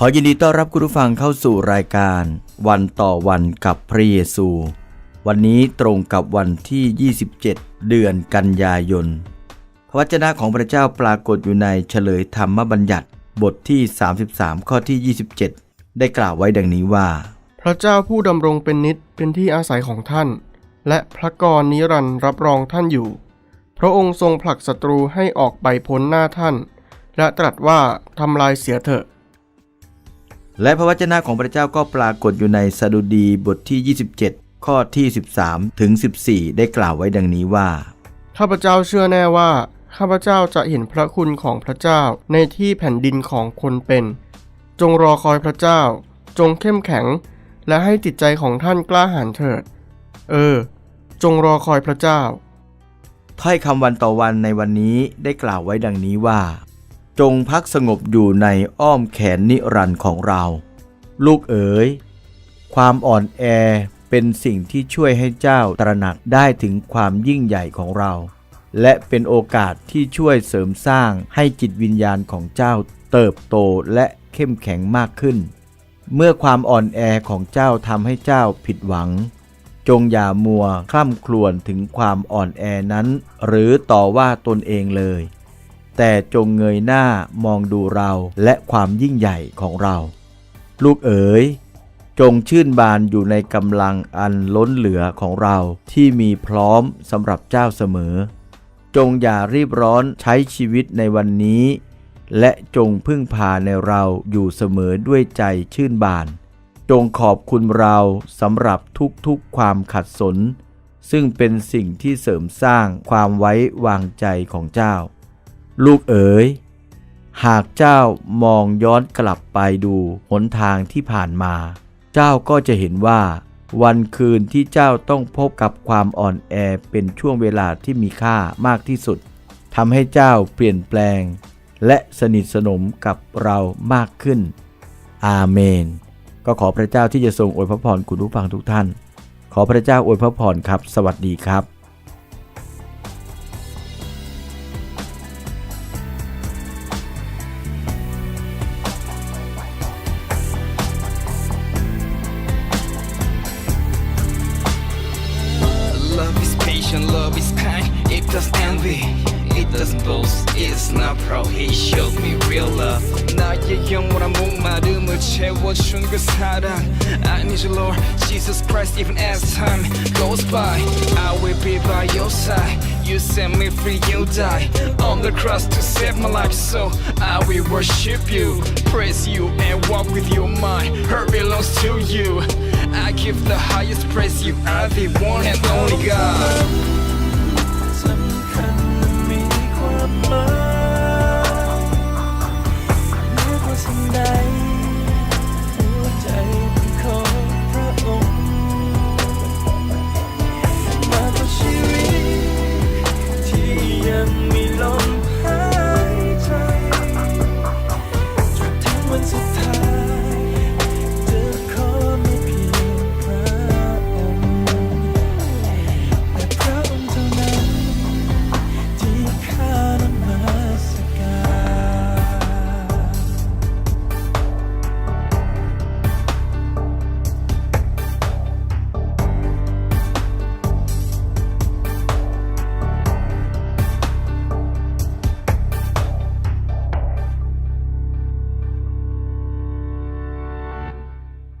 ขอยินดีต้อนรับคุณผู้ฟังเข้าสู่รายการ วันต่อวันกับพระเยซู วันนี้ตรงกับวันที่ 27 เดือนกันยายน พระวจนะของพระเจ้าปรากฏอยู่ในเฉลยธรรมบัญญัติบทที่ 33 ข้อที่ 27 ได้กล่าวไว้ดังนี้ว่า พระเจ้าผู้ดำรงเป็นนิจเป็นที่อาศัยของท่าน และพระกรนิรันร์รับรองท่านอยู่ พระองค์ทรงผลักศัตรูให้ออกไปพ้นหน้าท่าน และตรัสว่าทำลายเสียเถอะ และพระวจนะของพระเจ้าก็ปรากฏอยู่ในสดุดีบทที่ 27 ข้อที่ 13 ถึง 14 ได้กล่าวไว้ดังนี้ว่า ข้าพเจ้าเชื่อแน่ว่า ข้าพเจ้าจะเห็นพระคุณของพระเจ้าในที่แผ่นดินของคนเป็น จงรอคอยพระเจ้า จงเข้มแข็ง และให้จิตใจของท่านกล้าหาญเถิด เออ จงรอคอยพระเจ้าถ้อยคำวันต่อวันในวันนี้ได้กล่าวไว้ดังนี้ว่า จงพักสงบอยู่ในอ้อมแขนนิรันดร์ของเรา ลูกเอ๋ย ความอ่อนแอเป็นสิ่งที่ช่วยให้เจ้าตระหนักได้ถึงความยิ่งใหญ่ของเรา และเป็นโอกาสที่ช่วยเสริมสร้างให้จิตวิญญาณของเจ้าเติบโตและเข้มแข็งมากขึ้น เมื่อความอ่อนแอของเจ้าทำให้เจ้าผิดหวัง จงอย่ามัวคล่ำครวญถึงความอ่อนแอนั้น หรือต่อว่าตนเองเลย แต่จงเงยหน้ามองดูเราและความยิ่งใหญ่ของเรา ลูกเอ๋ย จงชื่นบานอยู่ในกำลังอันล้นเหลือของเราที่มีพร้อมสำหรับเจ้าเสมอ จงอย่ารีบร้อนใช้ชีวิตในวันนี้ และจงพึ่งพาในเราอยู่เสมอด้วยใจชื่นบาน จงขอบคุณเราสำหรับทุกๆความขัดสน ซึ่งเป็นสิ่งที่เสริมสร้างความไว้วางใจของเจ้า ลูกเอ๋ย หากเจ้ามองย้อนกลับไปดูหนทางที่ผ่านมา เจ้าก็จะเห็นว่า วันคืนที่เจ้าต้องพบกับความอ่อนแอเป็นช่วงเวลาที่มีค่ามากที่สุดทำให้เจ้าเปลี่ยนแปลง และสนิทสนมกับเรามากขึ้น อาเมน ก็ขอพระเจ้าที่จะทรงอวยพระพรคุณผู้ฟังทุกท่าน ขอพระเจ้าอวยพระพรครับ สวัสดีครับ Love is patient, love is kind, it doesn't envy, it doesn't boast, it's not proud, he showed me real love. 나의 영원한 목마름을 채워준 그 사랑. I need you, Lord, Jesus Christ, even as time goes by. I will be by your side. You set me free, you die on the cross to save my life. So I will worship you, praise you, and walk with you. My heart belongs to you. I give the highest praise. You are the one and only God.